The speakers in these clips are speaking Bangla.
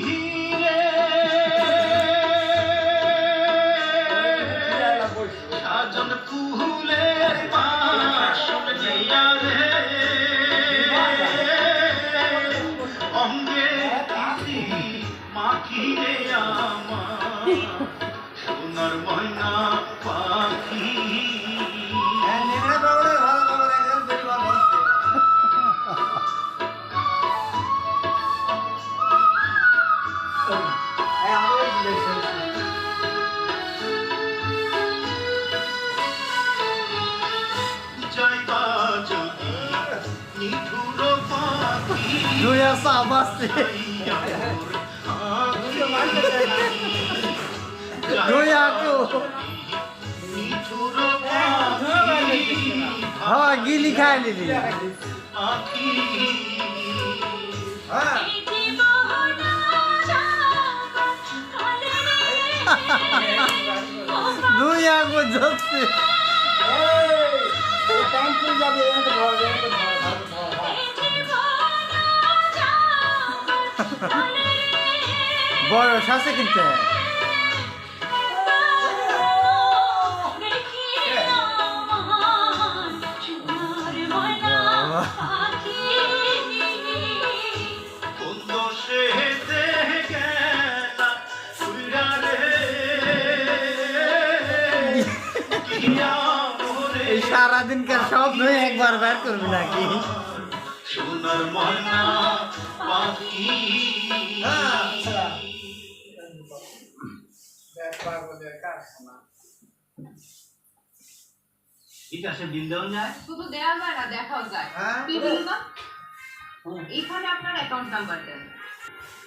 ও পাখি রে সাজন বাসন রে অঙ্গে তিথি মাখি রে আমার। সোনার Tabii. Ayağını özgürleştirmişsin. Julia Sabasti. Julia aku. हाँ गीली खा ली আকু জ্বলছে বয়স আছে কিন্তু এই সারাদিনকার সব নয় একবার বের করবি নাকি? সোনার ময়না পাখি। বিকাশে বিল দেওয়া যায়? শুধু দেওয়া যায় না দেখাও যায়। না এখানে আপনার অ্যাকাউন্ট নাম্বার দেন।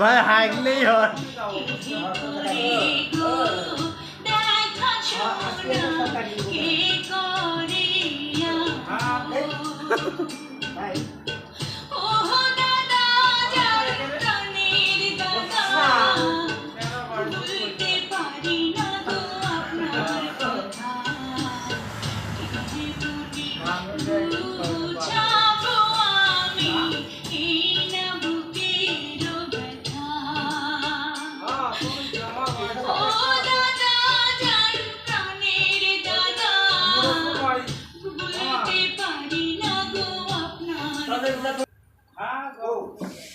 มาหายนี่เหรอไป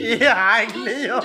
이 아이요.